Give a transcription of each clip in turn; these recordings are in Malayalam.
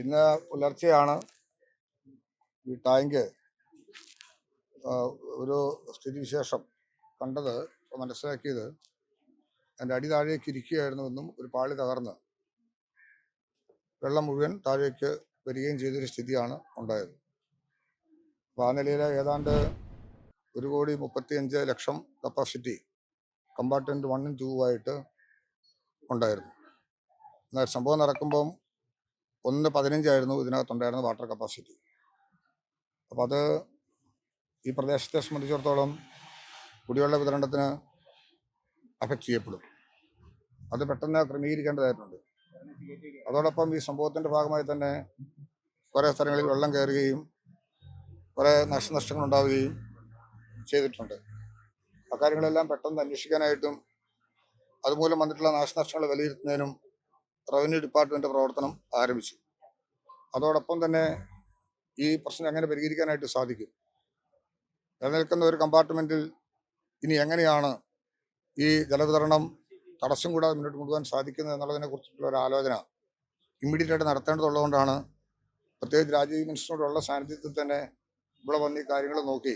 ഇന്ന് പുലർച്ചെയാണ് ഈ ടാങ്ക് ഒരു സ്ഥിതിവിശേഷം കണ്ടത് മനസ്സിലാക്കിയത്. അതിന്റെ അടി താഴേക്ക് ഇരിക്കുകയായിരുന്നുവെന്നും ഒരു പാളി തകർന്ന് വെള്ളം മുഴുവൻ താഴേക്ക് വരികയും ചെയ്തൊരു സ്ഥിതിയാണ് ഉണ്ടായത്. അപ്പോൾ ആ നിലയിൽ ഏതാണ്ട് ഒരു കോടി മുപ്പത്തിയഞ്ച് ലക്ഷം കപ്പാസിറ്റി കമ്പാർട്ട്മെന്റ് വണ്ണും ടൂവുമായിട്ട് ഉണ്ടായിരുന്നു. എന്നാൽ സംഭവം നടക്കുമ്പം ഒന്ന് പതിനഞ്ചായിരുന്നു ഇതിനകത്തുണ്ടായിരുന്ന വാട്ടർ കപ്പാസിറ്റി. അപ്പോൾ അത് ഈ പ്രദേശത്തെ സംബന്ധിച്ചിടത്തോളം കുടിവെള്ള വിതരണത്തിന് അഫക്റ്റ് ചെയ്യപ്പെടും. അത് പെട്ടെന്ന് ക്രമീകരിക്കേണ്ടതായിട്ടുണ്ട്. അതോടൊപ്പം ഈ സംഭവത്തിന്റെ ഭാഗമായി തന്നെ കുറേ സ്ഥലങ്ങളിൽ വെള്ളം കയറുകയും കുറേ നാശനഷ്ടങ്ങൾ ഉണ്ടാവുകയും ചെയ്തിട്ടുണ്ട്. അക്കാര്യങ്ങളെല്ലാം പെട്ടെന്ന് അന്വേഷിക്കാനായിട്ടും അതുമൂലം വന്നിട്ടുള്ള നാശനഷ്ടങ്ങൾ വിലയിരുത്തുന്നതിനും റവന്യൂ ഡിപ്പാർട്ട്മെന്റ് പ്രവർത്തനം ആരംഭിച്ചു. അതോടൊപ്പം തന്നെ ഈ പ്രശ്നം എങ്ങനെ പരിഹരിക്കാനായിട്ട് സാധിക്കും? നിലനിൽക്കുന്ന ഒരു കമ്പാർട്ട്മെന്റിൽ ഇനി എങ്ങനെയാണ് ഈ ജലവിതരണം തടസ്സം കൂടാതെ മുന്നോട്ട് കൊണ്ടുപോകാൻ സാധിക്കുന്നത് എന്നുള്ളതിനെ കുറിച്ചിട്ടുള്ള ഒരു ആലോചന ഇമ്മീഡിയറ്റ് ആയിട്ട് നടത്തേണ്ടതുള്ളതുകൊണ്ടാണ് പ്രത്യേകിച്ച് രാജീവ് മിനിസ്റ്ററോടുള്ള സാന്നിധ്യത്തിൽ തന്നെ ഇവിടെ വന്ന് ഈ കാര്യങ്ങൾ നോക്കി.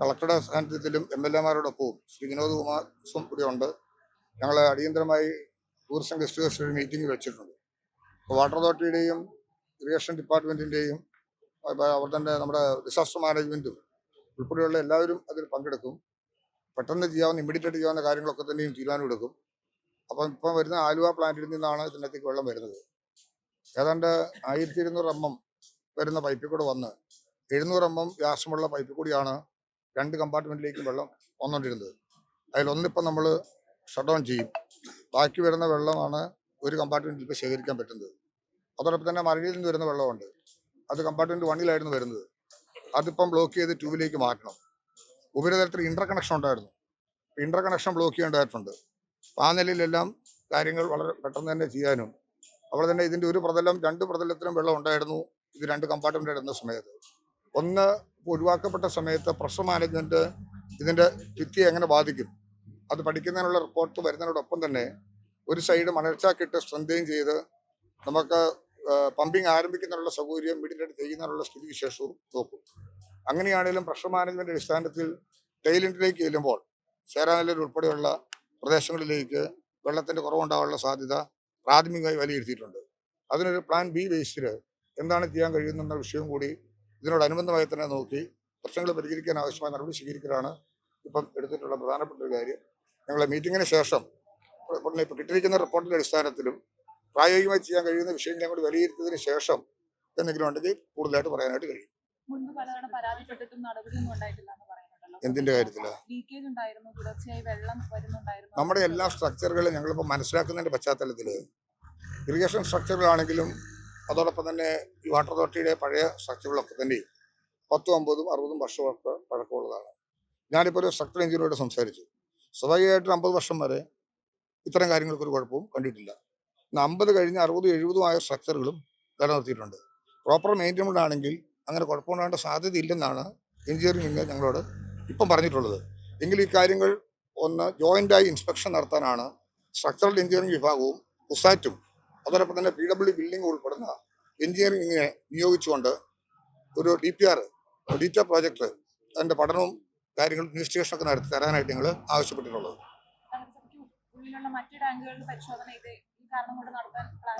കളക്ടറുടെ സാന്നിധ്യത്തിലും എം എൽ എമാരോടൊപ്പവും ശ്രീ വിനോദ് കുമാർ കൂടെ ഉണ്ട് ഞങ്ങൾ അടിയന്തരമായി ടൂറിസം ഗസ്റ്റ് ഹൗസിൽ ഒരു മീറ്റിംഗ് വെച്ചിട്ടുണ്ട്. വാട്ടർ അതോറിറ്റിയുടെയും ഇറിഗേഷൻ ഡിപ്പാർട്ട്മെന്റിന്റെയും അവർ തന്നെ നമ്മുടെ ഡിസാസ്റ്റർ മാനേജ്മെന്റും ഉൾപ്പെടെയുള്ള എല്ലാവരും അതിൽ പങ്കെടുക്കും. പെട്ടെന്ന് ചെയ്യാവുന്ന ഇമ്മീഡിയറ്റ് ചെയ്യാവുന്ന കാര്യങ്ങളൊക്കെ തന്നെയും തീരുമാനമെടുക്കും അപ്പം ഇപ്പം വരുന്ന ആലുവ പ്ലാന്റിൽ നിന്നാണ് ഇതിനകത്തേക്ക് വെള്ളം വരുന്നത്. ഏതാണ്ട് ആയിരത്തി ഇരുന്നൂറ് എം എം വരുന്ന പൈപ്പിൽ കൂടെ വന്ന് എഴുന്നൂറ് എം എം വ്യാസമുള്ള പൈപ്പിൽ കൂടിയാണ് രണ്ട് കമ്പാർട്ട്മെന്റിലേക്കും വെള്ളം വന്നുകൊണ്ടിരുന്നത് അതിലൊന്നിപ്പം നമ്മൾ ഷട്ട് ഡൗൺ ചെയ്യും. ബാക്കി വരുന്ന വെള്ളമാണ് ഒരു കമ്പാർട്ട്മെന്റിൽ ഇപ്പോൾ ശേഖരിക്കാൻ പറ്റുന്നത്. അതോടൊപ്പം തന്നെ മരടിയിൽ നിന്ന് വരുന്ന വെള്ളമുണ്ട് അത് കമ്പാർട്ട്മെന്റ് വണ്ണിലായിരുന്നു വരുന്നത്. അതിപ്പം ബ്ലോക്ക് ചെയ്ത് ട്യൂബിലേക്ക് മാറ്റണം. ഉപരിതലത്തിൽ ഇന്റർ കണക്ഷൻ ഉണ്ടായിരുന്നു. ഇന്റർ കണക്ഷൻ ബ്ലോക്ക് ചെയ്യേണ്ടതായിട്ടുണ്ട്. ആ നിലയിലെല്ലാം കാര്യങ്ങൾ വളരെ പെട്ടെന്ന് തന്നെ ചെയ്യാനും അവിടെ തന്നെ ഇതിന്റെ ഒരു പ്രതലം രണ്ട് പ്രതലത്തിലും വെള്ളം ഉണ്ടായിരുന്നു. ഇത് രണ്ട് കമ്പാർട്ട്മെന്റ് ഇടുന്ന സമയത്ത്. ഒന്ന് ഒഴിവാക്കപ്പെട്ട സമയത്ത് പ്രഷർ മാനേജ്മെന്റ് ഇതിന്റെ ഭിത്തി എങ്ങനെ ബാധിക്കും? അത് പഠിക്കുന്നതിനുള്ള റിപ്പോർട്ട് വരുന്നതിനോടൊപ്പം തന്നെ ഒരു സൈഡ് മണൽച്ചാക്കിട്ട് സ്ട്രെങ്തയും ചെയ്ത് നമുക്ക് പമ്പിങ് ആരംഭിക്കുന്നതിനുള്ള സൗകര്യം വീടിന്റെ ചെയ്യുന്നതിനുള്ള സ്ഥിതിവിശേഷവും നോക്കും. അങ്ങനെയാണെങ്കിലും പ്രഷർ മാനേജ്മെന്റ് അടിസ്ഥാനത്തിൽ ടൈലൻഡിലേക്ക് ചെല്ലുമ്പോൾ ചേരാനല്ലൂർ ഉൾപ്പെടെയുള്ള പ്രദേശങ്ങളിലേക്ക് വെള്ളത്തിന്റെ കുറവുണ്ടാകാനുള്ള സാധ്യത പ്രാഥമികമായി വിലയിരുത്തിയിട്ടുണ്ട്. അതിനൊരു പ്ലാൻ ബി ബേസിൽ എന്താണ് ചെയ്യാൻ കഴിയുന്ന വിഷയം കൂടി ഇതിനോടനുബന്ധമായി തന്നെ നോക്കി പ്രശ്നങ്ങൾ പരിഹരിക്കാൻ ആവശ്യമായ നടപടി സ്വീകരിക്കലാണ് ഇപ്പം എടുത്തിട്ടുള്ള പ്രധാനപ്പെട്ട ഒരു കാര്യം. ഞങ്ങളെ മീറ്റിങ്ങിന് ശേഷം ഉടനെ ഇപ്പം കിട്ടിയിരിക്കുന്ന റിപ്പോർട്ടിന്റെ അടിസ്ഥാനത്തിലും പ്രായോഗികമായി ചെയ്യാൻ കഴിയുന്ന വിഷയങ്ങളെ കൂടി വിലയിരുത്തിയതിന് ശേഷം എന്തെങ്കിലും ഉണ്ടെങ്കിൽ കൂടുതലായിട്ട് പറയാനായിട്ട് കഴിയും. എന്തിന്റെ കാര്യത്തിൽ? നമ്മുടെ എല്ലാ സ്ട്രക്ചറുകളും ഞങ്ങളിപ്പോൾ മനസ്സിലാക്കുന്നതിന്റെ പശ്ചാത്തലത്തിൽ ഇറിഗേഷൻ സ്ട്രക്ചറുകളാണെങ്കിലും അതോടൊപ്പം തന്നെ ഈ വാട്ടർ അതോറിറ്റിയുടെ പഴയ സ്ട്രക്ചറുകളൊക്കെ തന്നെയും പത്തും അമ്പതും അറുപതും വർഷമൊക്കെ പഴക്കമുള്ളതാണ്. ഞാനിപ്പോൾ ഒരു സ്ട്രക്ചർ എഞ്ചിനീയറോട് സംസാരിച്ചു. സ്വാഭാവികമായിട്ടും അമ്പത് വർഷം വരെ ഇത്തരം കാര്യങ്ങൾക്ക് ഒരു കുഴപ്പവും കണ്ടിട്ടില്ല. അമ്പത് കഴിഞ്ഞ് അറുപതും എഴുപതും ആയ സ്ട്രക്ചറുകളും നിലനിർത്തിയിട്ടുണ്ട്. പ്രോപ്പർ മെയിന്റെനൻസ് ആണെങ്കിൽ അങ്ങനെ കുഴപ്പമുണ്ടാകേണ്ട സാധ്യതയില്ലെന്നാണ് എഞ്ചിനീയറിംഗ് ഞങ്ങളോട് ഇപ്പം പറഞ്ഞിട്ടുള്ളത്. എങ്കിൽ ഈ കാര്യങ്ങൾ ഒന്ന് ജോയിന്റായി ഇൻസ്പെക്ഷൻ നടത്താനാണ് സ്ട്രക്ചറൽ എഞ്ചിനീയറിംഗ് വിഭാഗവും കുസാറ്റും അതോടൊപ്പം തന്നെ പി ഡബ്ല്യു ബിൽഡിംഗ് ഉൾപ്പെടുന്ന എഞ്ചിനീയറിംഗിനെ നിയോഗിച്ചുകൊണ്ട് ഒരു ഡി പി ആർ ഡിറ്റ പ്രോജക്റ്റ് അതിന്റെ പഠനവും കാര്യങ്ങളും ഇൻവെസ്റ്റിഗേഷനൊക്കെ നടത്തി തരാനായിട്ട് ഞങ്ങൾ ആവശ്യപ്പെട്ടിട്ടുള്ളത്.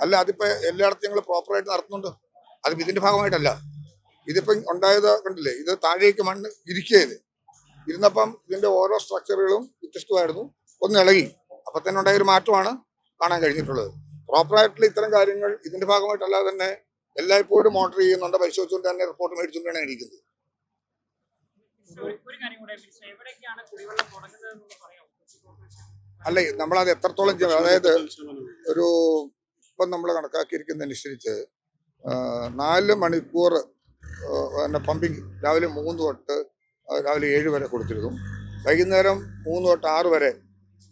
അല്ല അതിപ്പോ എല്ലായിടത്തും ഞങ്ങൾ പ്രോപ്പറായിട്ട് നടത്തുന്നുണ്ട്. അത് ഇതിന്റെ ഭാഗമായിട്ടല്ല. ഇതിപ്പം ഉണ്ടായത് കണ്ടില്ലേ? ഇത് താഴേക്ക് മണ്ണ് ഇരിക്കുകയത് ഇരുന്നപ്പം ഇതിന്റെ ഓരോ സ്ട്രക്ചറുകളും വ്യത്യസ്തമായിരുന്നു. ഒന്ന് ഇളകി. അപ്പൊ തന്നെ ഉണ്ടായ ഒരു മാറ്റമാണ് കാണാൻ കഴിഞ്ഞിട്ടുള്ളത്. പ്രോപ്പറായിട്ടുള്ള ഇത്തരം കാര്യങ്ങൾ ഇതിന്റെ ഭാഗമായിട്ടല്ലാതെ തന്നെ എല്ലായ്പ്പോഴും മോണിറ്റർ ചെയ്യുന്നുണ്ട്. പരിശോധിച്ചുകൊണ്ട് തന്നെ റിപ്പോർട്ട് മേടിച്ചുകൊണ്ടാണ് ഇരിക്കുന്നത്. ഒരു കാര്യം കൂടെ എവിടേക്കാണ് കുടിവെള്ളം തുടങ്ങുന്നത് പറയാമോ? അല്ല? നമ്മളത് എത്രത്തോളം അതായത് ഒരു ഇപ്പം നമ്മൾ കണക്കാക്കിയിരിക്കുന്നതനുസരിച്ച് നാല് മണിക്കൂർ പിന്നെ പമ്പിങ് രാവിലെ മൂന്ന് തൊട്ട് രാവിലെ ഏഴ് വരെ കൊടുത്തിരുന്നു. വൈകുന്നേരം മൂന്ന് തൊട്ട് ആറ് വരെ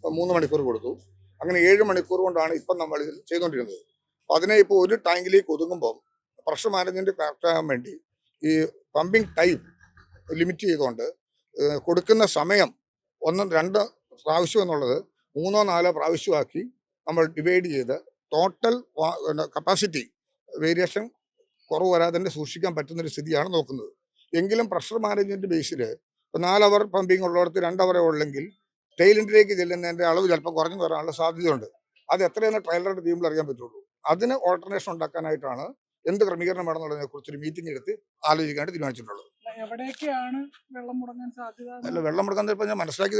മൂന്ന് മണിക്കൂർ കൊടുത്തു. അങ്ങനെ ഏഴ് മണിക്കൂർ കൊണ്ടാണ് ഇപ്പം നമ്മൾ ഇത് ചെയ്തുകൊണ്ടിരുന്നത്. അപ്പം അതിനെ ഇപ്പോൾ ഒരു ടാങ്കിലേക്ക് ഒതുങ്ങുമ്പം പ്രഷർ മാനേജ്മെന്റ് കറക്റ്റാകാൻ വേണ്ടി ഈ പമ്പിങ് ടൈം ലിമിറ്റ് ചെയ്തുകൊണ്ട് കൊടുക്കുന്ന സമയം ഒന്നും രണ്ട് പ്രാവശ്യം എന്നുള്ളത് മൂന്നോ നാലോ പ്രാവശ്യമാക്കി നമ്മൾ ഡിവൈഡ് ചെയ്ത് ടോട്ടൽ കപ്പാസിറ്റി വേരിയേഷൻ കുറവ് വരാതെ തന്നെ സൂക്ഷിക്കാൻ പറ്റുന്നൊരു സ്ഥിതിയാണ് നോക്കുന്നത്. എങ്കിലും പ്രഷർ മാനേജ്മെന്റ് ബേസിൽ ഇപ്പോൾ നാല് അവർ പമ്പിങ് ഉള്ളിടത്ത് രണ്ട് അവറേ ഉള്ളെങ്കിൽ ടൈലിന്റിലേക്ക് ചെല്ലുന്നതിന്റെ അളവ് ചിലപ്പോൾ കുറഞ്ഞു വരാനുള്ള സാധ്യതയുണ്ട്. അത് എത്രയെന്ന് ട്രയലറുടെ ടീമിൽ അറിയാൻ പറ്റുള്ളൂ. അതിന് ഓൾട്ടർനേഷൻ ഉണ്ടാക്കാനായിട്ടാണ് എന്ത് ക്രമീകരണം വേണമെന്നുള്ളതിനെ കുറിച്ചൊരു മീറ്റിംഗ് എടുത്ത് ആലോചിക്കാനായിട്ട് തീരുമാനിച്ചിട്ടുള്ളത്. അല്ല വെള്ളം മുടങ്ങാൻ ചിലപ്പോൾ ഞാൻ മനസ്സിലാക്കി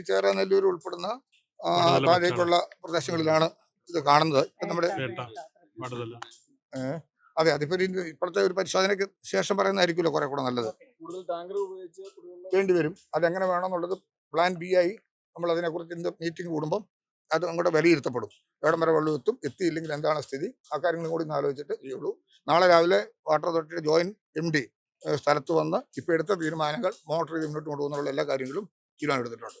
ഈ ചേര നെല്ലൂർ ഉൾപ്പെടുന്ന താഴേക്കുള്ള പ്രദേശങ്ങളിലാണ് ഇത് കാണുന്നത്. ഇപ്പം നമ്മുടെ അതെ അതിപ്പോ ഇപ്പോഴത്തെ ഒരു പരിശോധനയ്ക്ക് ശേഷം പറയുന്നതായിരിക്കുമല്ലോ കുറെ കൂടെ നല്ലത്. കൂടുതൽ ടാങ്കർ ഉപയോഗിച്ച് കുടിവെള്ളം വേണ്ടി വരും. അതെങ്ങനെ വേണമെന്നുള്ളത് പ്ലാൻ ബി ആയി നമ്മൾ അതിനെക്കുറിച്ച് ഇന്ന് മീറ്റിംഗ് കൂടുമ്പം അത് അങ്ങോട്ട് വിലയിരുത്തപ്പെടും. എവിടം വരെ വെള്ളം എത്തും എത്തിയില്ലെങ്കിൽ എന്താണ് സ്ഥിതി? ആ കാര്യങ്ങളും കൂടി ഒന്ന് ആലോചിച്ചിട്ട് ചെയ്യുള്ളൂ നാളെ രാവിലെ വാട്ടർ അതോറിറ്റിയുടെ ജോയിന്റ് എം ഡി സ്ഥലത്ത് വന്ന് ഇപ്പോൾ എടുത്ത തീരുമാനങ്ങൾ മോട്ടർ ചെയ്ത് മുന്നോട്ട് കൊണ്ടുപോകുന്നുള്ള എല്ലാ കാര്യങ്ങളും തീരുമാനം എടുത്തിട്ടുണ്ട്